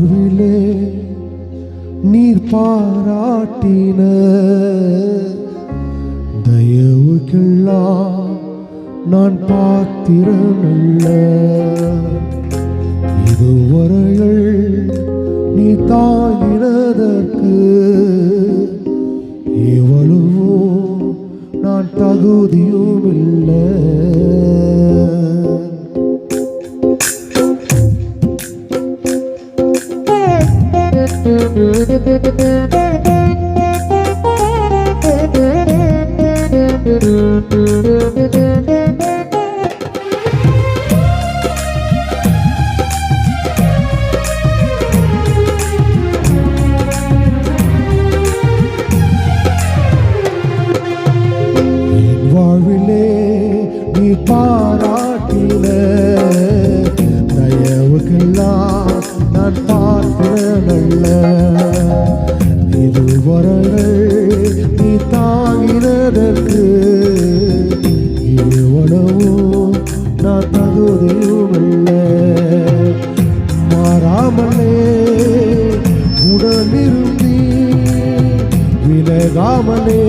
வாழ்விலே நீர் பாராட்டின தயவுக்கெல்லாம் நான் பாத்திரனல்ல இதுவரைகள் நீ தாங்கினதற்கு எவ்வளவோ நான் தகுதியும் இல்லை என் பார்க்கிறனல்ல இதுவரைகள் நீ தாங்கினதற்கு எவ்வளவோ நான் தகுதியும் மாறாமலே உடனிருந்தி விலகாமலே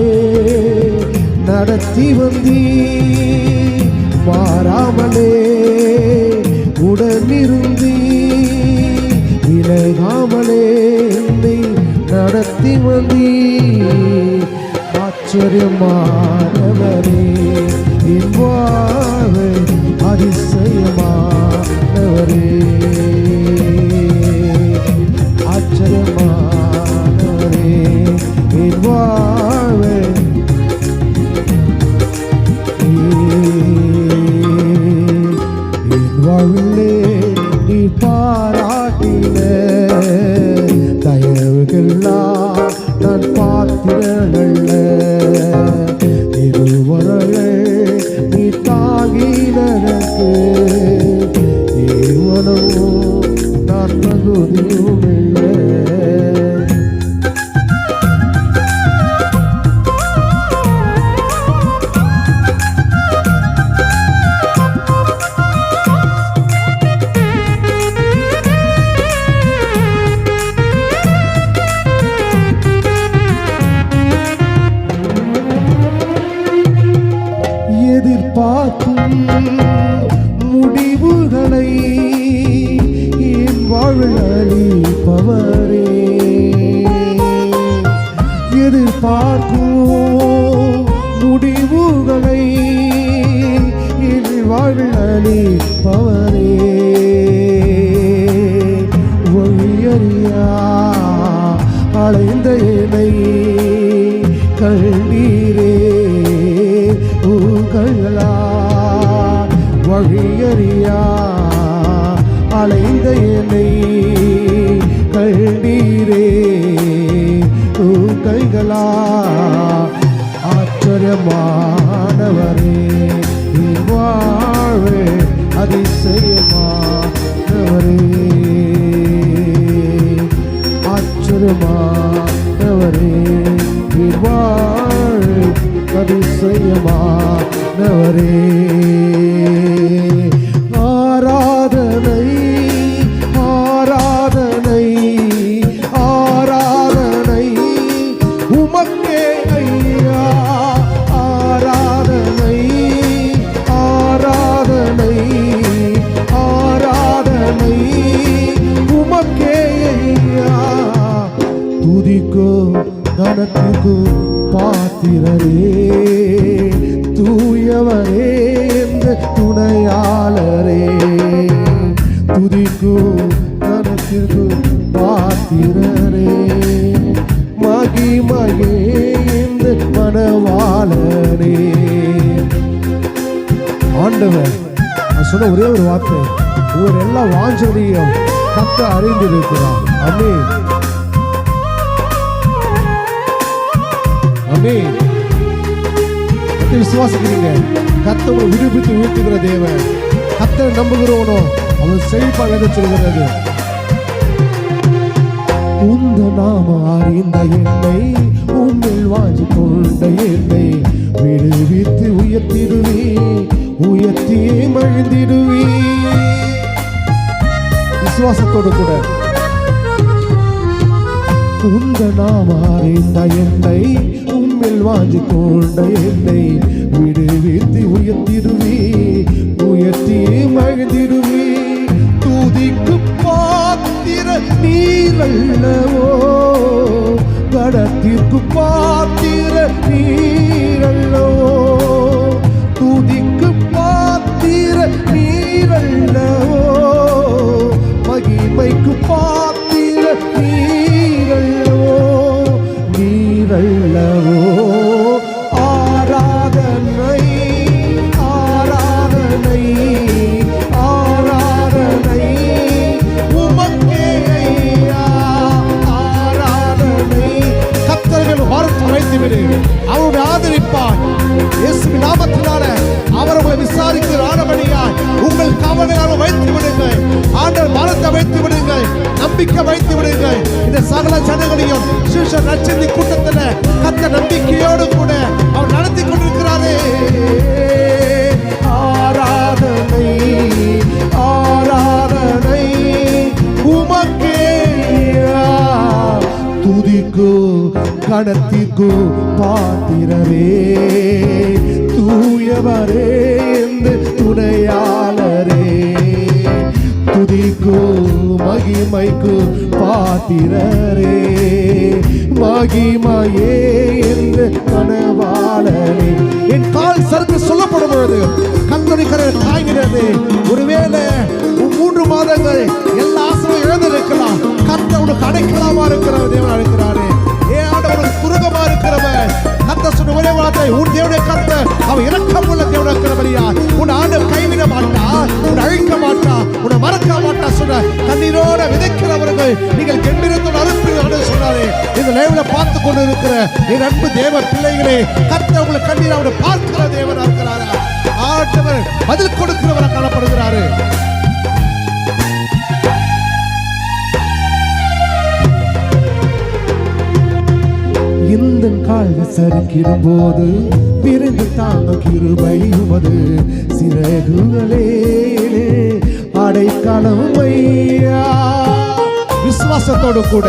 நடத்தி வந்தீ மாறாமலே உடனிருந்தீ. சக்திமதி ஆச்சரியமானவரே என் அதிசயமானவரே. ஆச்சரியமானவரே இவ்வாறு நான் பாத்திரங்கள் கண்டீரே உங்களா வழியறியா அலைந்த என்னை கண்டீரே கைகளா ஆச்சரியமானவரே வாழ்வே அதிசயமானவரே ஆச்சரியமானவரே அதிசயமானவரே ஆராதனை ஆராதனை ஆராதனை. உமக்கே ஐயா ஆராதனை ஆராதனை ஆராதனை. உமக்கே ஐயா துதிக்கோ கனத்துக்கு பாத்திரரே. துணையாளரே. துதிக்கு கனத்திற்கு பாத்திரரே. மகிமையே இந்த மனவாளனே ஆண்டவர் நான் சொன்ன ஒரே ஒரு வார்த்தை. உங்கள் எல்லா வாஞ்சதையும் கத்த அறிந்திருக்கிறார். அமே அமே விசுவாசிக்கிறீங்க. கத்த உங்களை விடுவித்து உயர்த்துகிற தேவன். கத்த நம்புகிறவனோ அவன் செழிப்பாக என்று சொல்கிறது. உந்த நாம அறிந்த என்னை உங்கள் வாங்கி கொண்ட என்னை விடுவித்து உயர்த்திடுவே உயர்த்தியே மழுந்திடுவே விசுவாசத்தோடு கூட. உந்த நாம அறிந்த என்னை மேல் வாஞ்சி கொண்ட என்னை விடுவித்து உயர்த்திடுவி உயர்த்தி மகிழ்ந்திடுவி. துதிக்கு பாத்திர நீரல்லவோ கடத்திற்கு பாத்திர நீரல்லவோ. ஞானத்திற்கு பாத்திரரே தூயவரே என்று துணையாளரே. துதிக்கு மகிமைக்கு பாத்திரரே. மகிமையே என்று கனவாளனே என் கால் சறுக்கு சொல்லப்படும் பொழுது கண்துணிக்கிற தாய்கிறது ஒருவேளை மூன்று மாதங்கள் எல்லா ஆசிரமும் இழந்திருக்கலாம் கத்த உனக்கு அடைக்கலாமா இருக்கிற தேவன் அழைக்கிறார். கத்தை உன் தேவனுடைய கத்தை அவன் இரக்கம் உள்ள தேவன இருக்கிறபடியா? உன் ஆண்டு கைவிட மாட்டா உன் அழிக்க மாட்டா உன்னை மறக்க மாட்டா சொன்ன கண்ணீரோட விதைக்கிறவர்கள் நீங்கள் கெம்பிரத்தோடு அனுப்புகிறீர்கள் சொன்னாரே. இந்த லைவ்ல பார்த்து கொண்டு இருக்கிற என் அன்பு தேவ பிள்ளைகளே கத்தை உங்களை கண்ணீர் அவனை பார்க்கிற தேவனா இருக்கிறாரா? ஆட்டவர் பதில் கொடுக்கிறவராக காணப்படுகிறாரு. இந்த கால் விசரிக்கிடும் போது பிரிந்து தாங்க கிருபை உமது சிறகுகளே அடைக்கலம் ஐயா விசுவாசத்தோடு கூட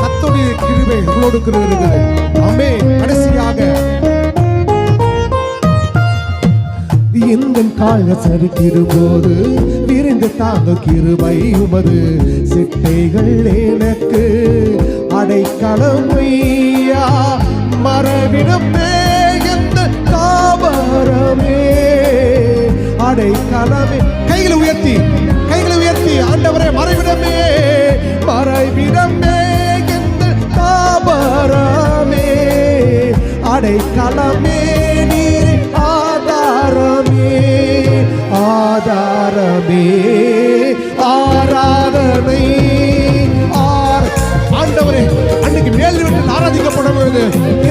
கத்தோடைய கிருபை உங்களோடு கூட அமே கடைசியாக. எந்த கால சரிக்கிடும் போது விரிந்து தாங்க கிருபை உமது சிட்டைகள் எனக்கு அடைக்கலம் ஐயா மரவிடமே எந்த தாவரமே அடைக்கலமே கைகளை உயர்த்தி கைகளை உயர்த்தி ஆண்டவரே மறைவிடமே. மறைவிடமே எந்த தாவரமே அடைக்கலமே நீர் ஆதாரமே. ஆதாரமே ஆராதனை Yeah.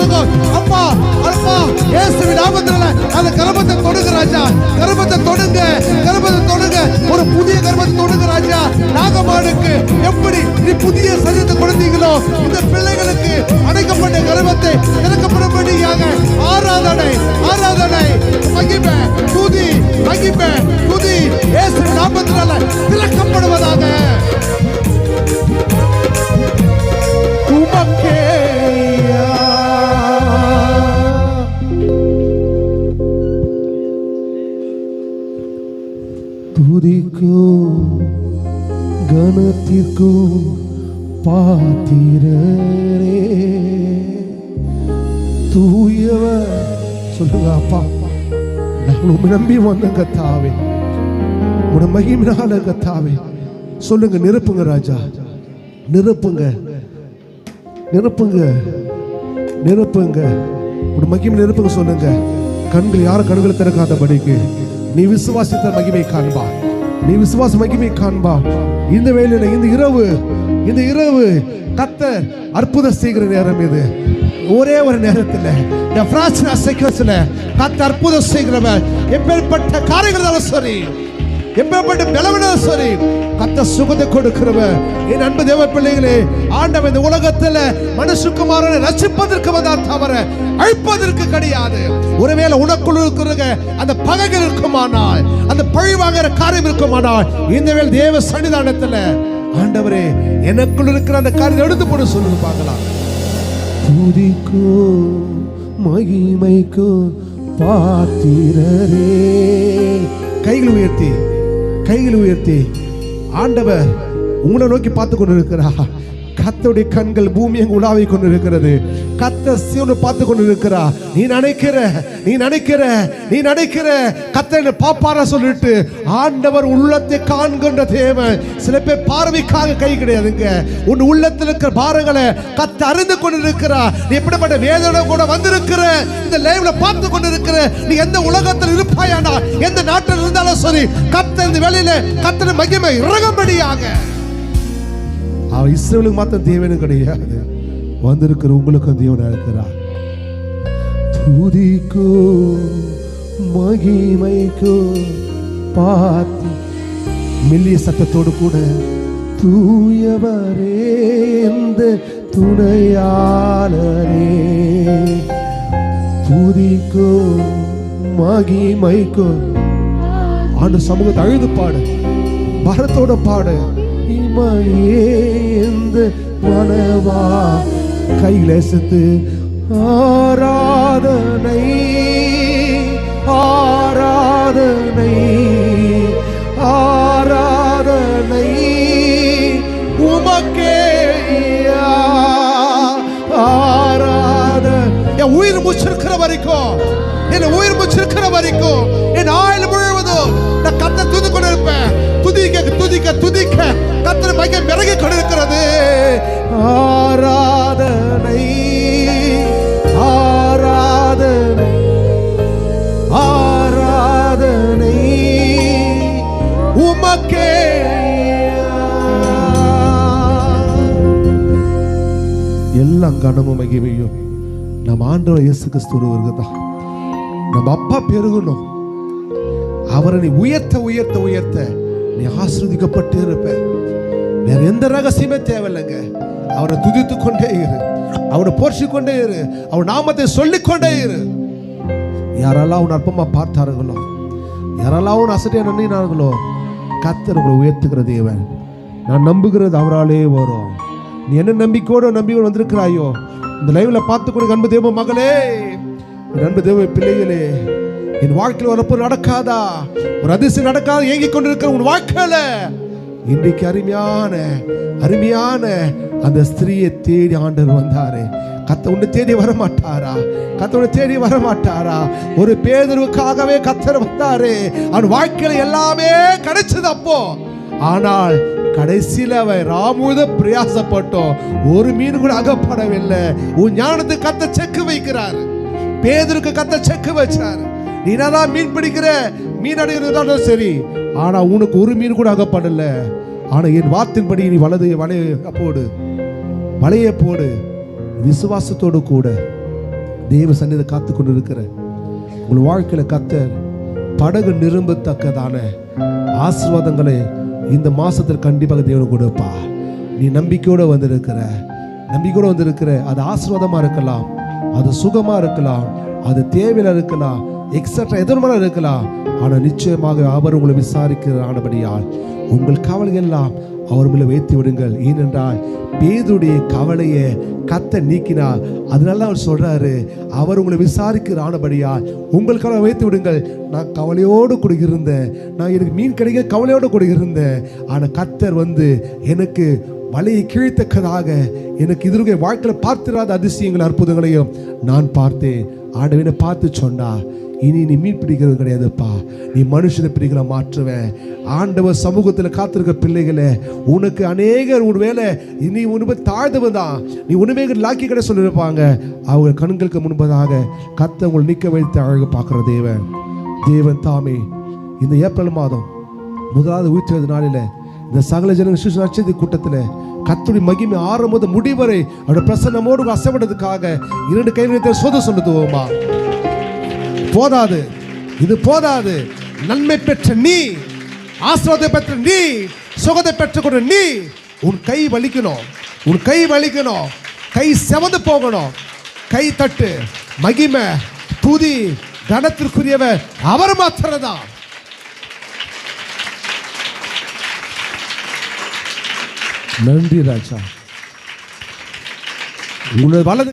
报告。கணத்திற்கும் பாத்திரரே. தூயவர் சொல்லுங்க அப்பா நாங்கள் நம்பி வந்த கத்தாவே. உட மகிமினால கத்தாவே. சொல்லுங்க நிரப்புங்க ராஜா. நிரப்புங்க. நிரப்புங்க. நிரப்புங்க. உட மகிமை நிரப்புங்க சொல்லுங்க. கண்கள் யாரும் கண்களை திறக்காதபடிக்கு நீ விசுவாசித்த மகிமை காண்பா நீ விசுவாச மகிமை காண்பா. இந்த வேலையில இந்த இரவு இந்த இரவு கத்தர் அற்புதம் செய்கிற நேரம் இது. ஒரே ஒரு நேரத்தில் இந்த பிராச்சனை அசைக்கிறதுல கத்த அற்புதம் செய்கிறவர் எப்பேற்பட்ட காரியங்கள் சரி எப்பேற்பட்ட பலவீனம் சரி கத்த சுகத்தை கொடுக்கிறவர் என் அன்பு தேவ பிள்ளைகளே ஆண்டவன் இந்த உலகத்துல மனுஷகுமாரனை ரசிப்பதற்கு வந்தார் தவிர அழிப்பதற்கு கிடையாது. ஒருவேளை உனக்குள் இருக்கிற அந்த பகைகள் இருக்குமானால் அந்த பழி வாங்குற காரியம் இருக்குமானால் இந்த வேளை தேவ சன்னிதானத்துல ஆண்டவரே எனக்குள் இருக்கிற அந்த காரியத்தை எடுத்து போட சொல்லுங்க பார்க்கலாம். துதிக்கோ மகிமைக்கோ பாத்திரரே. கைகள் உயர்த்தி. கைகளை உயர்த்தி ஆண்டவர் உங்களை நோக்கி பார்த்து கொண்டு இருக்கிறார் கத்தோடைய கண்கள் பூமி எங்கு உலாவி கொண்டு இருக்கிறது கத்த சிவனு பார்த்து கொண்டு இருக்கிறா நீ நினைக்கிற நீ நினைக்கிற நீ நினைக்கிற. கத்த பாப்பாரா சொல்லிட்டு ஆண்டவர் உள்ளத்தை காண்கின்ற தேவன். சில பேர் பார்வைக்காக கை கிடையாதுங்க. உன் உள்ளத்தில் இருக்கிற பாரங்களை கத்த அறிந்து கொண்டு இருக்கிறா நீ எப்படிப்பட்ட வேதனை கூட வந்திருக்கிற? இந்த லைவ்ல பார்த்து கொண்டு இருக்கிற நீ எந்த உலகத்தில் இருப்பாயானா எந்த நாட்டில் இருந்தாலும் சரி கத்த இந்த வேலையில கத்தனை மகிமை இறங்கும்படியாக. அவர் இஸ்ரேலுக்கு மாத்திரம் தேவனும் கிடையாது. வந்திருக்கிற உங்களுக்கும் தேவனா இருக்கிறார் துதிக்கோ மகிமைக்கோ பார்த்து மெல்லிய சத்தத்தோடு கூட தூயவரே இந்த துணையாளரே. துதிக்கோ மகிமைக்கோ ஆண்டு சமூகத்தை அழுது பாடு. பரத்தோட பாடு. இமையே இந்த மனவா கைலசத்து ஆராதனை ஆராதனை. ஆராதனை ஆராதனை ஆராதனை. உமக்கே எல்லாம் கனமும் மகிமையும் நம்ம ஆண்டவர் இயேசு கிறிஸ்துவருக்கு தான் நம்ம அப்பா பெருகணும். அவரை நீ உயர்த்த உயர்த்த உயர்த்த நீ ஆஸ்ரதிக்கப்பட்டு இருப்ப வேற எந்த ரகசியமே தேவையில்லைங்க. அவரை துதித்து கொண்டே இரு. அவரை போர்ச்சி கொண்டே இரு. அவர் நாமத்தை சொல்லிக்கொண்டே இரு. யாரெல்லாம் அவன் அற்பமா பார்த்தார்களோ யாரெல்லாம் அவன் அசட்டியா நினைனார்களோ கத்தர் உங்களை உயர்த்துகிற தேவன். நான் நம்புகிறது அவராலே வரும். நீ என்ன நம்பிக்கையோட நம்பிக்கை வந்திருக்கிறாயோ இந்த லைவ்ல பார்த்து கூட அன்பு தேவ மகளே. அன்பு தேவ பிள்ளைகளே என் வாழ்க்கையில் ஒரு நடக்காதா? ஒரு அதிசயம் நடக்காத ஏங்கி கொண்டிருக்கிற உன் வாழ்க்கையில. இன்றைக்கு அருமையான அருமையான அந்த ஸ்திரீயை தேடி ஆண்டவர் வந்தாரு. கத்த ஒன்று தேடி வர மாட்டாரா கத்த ஒன்று தேடி வர மாட்டாரா ஒரு பேதருவுக்காகவே கத்தர் வந்தாரு. அவன் வாழ்க்கையில் எல்லாமே கிடைச்சது அப்போ. ஆனால் கடைசியில் அவன் ராமுத பிரயாசப்பட்டோம். ஒரு மீன் கூட அகப்படவில்லை. உன் ஞானத்துக்கு கத்த செக்கு வைக்கிறாரு. பேதருக்கு கத்த செக்கு வச்சாரு. நீ என்னதான் மீன் பிடிக்கிற? மீன் அடைகிறதாலும் சரி. ஆனா உனக்கு ஒரு மீன் கூட அகப்படல. ஆனா என் வார்த்தின்படி நீ வலது வலைய போடு. வலைய போடு. விசுவாசத்தோடு கூட. தேவ சன்னிதை காத்து கொண்டு இருக்கிற உங்கள் வாழ்க்கையில கத்தர் படகு நிரும்பத்தக்கதான ஆசீர்வாதங்களை இந்த மாசத்தில் கண்டிப்பாக தேவன் கொடுப்பா. நீ நம்பிக்கையோட வந்திருக்கிற நம்பிக்கையோடு வந்திருக்கிற அது ஆசீர்வாதமா இருக்கலாம் அது சுகமா இருக்கலாம் அது தேவையில இருக்கலாம் எக்ஸட்ரா எதிர்மறை இருக்கலாம். ஆனால் நிச்சயமாக அவர் உங்களை விசாரிக்கிற ஆனபடியால் உங்கள் கவலைகள் எல்லாம் அவர் மேல வைத்து விடுங்கள். ஏனென்றால் பேதுடைய கவலையை கத்த நீக்கினார் அதனால அவர் சொல்றாரு அவர் உங்களை விசாரிக்கிற ஆனபடியால் உங்கள் கவலை வைத்து விடுங்கள். நான் கவலையோடு கூட இருந்தேன். நான் எனக்கு மீன் கிடைக்க கவலையோடு கூட இருந்தேன். ஆனால் கத்தர் வந்து எனக்கு வலையை கீழ்த்தக்கதாக எனக்கு இதற்கு வாழ்க்கையில் பார்த்திராத அதிசயங்கள் அற்புதங்களையும் நான் பார்த்தேன். ஆண்டவனை பார்த்து சொன்னா இனி நீ மீன் பிடிக்கிறது கிடையாதுப்பா. நீ மனுஷனை பிடிக்கிற மாற்றுவேன். ஆண்டவர் சமூகத்தில் காத்திருக்க பிள்ளைகளே உனக்கு அநேகர் ஒரு வேலை நீ உணவு தாழ்ந்தவன் தான். நீ உணவே லாக்கி கடை சொல்லியிருப்பாங்க. அவங்க கண்களுக்கு முன்பதாக கத்த உங்களை நிற்க வைத்து அழகு பார்க்குற தேவன். தேவன் தாமே இந்த ஏப்ரல் மாதம் முதலாவது உயிர்த்தெழுந்த நாளில் இந்த சகல ஜன சிசு நட்சத்திர கூட்டத்தில் கத்துடைய மகிமை ஆரம்பது முடிவரை அவருடைய பிரசன்னமோடு அசைப்படுறதுக்காக இரண்டு கைவிடத்தை சொத சொல்லுதுவோமா? போதாது. இது போதாது. நன்மை பெற்ற நீ ஆசிர்வாதம் பெற்ற நீ சுகத்தை பெற்றுக்கொண்ட நீ உன் கை வலிக்கணும். உன் கை வலிக்கணும். கை செவந்து போகணும். கை தட்டு மகிமை துதி கனத்திற்குரியவர் அவர் மாத்திரதான் நன்றி ராஜா. உங்களது வலது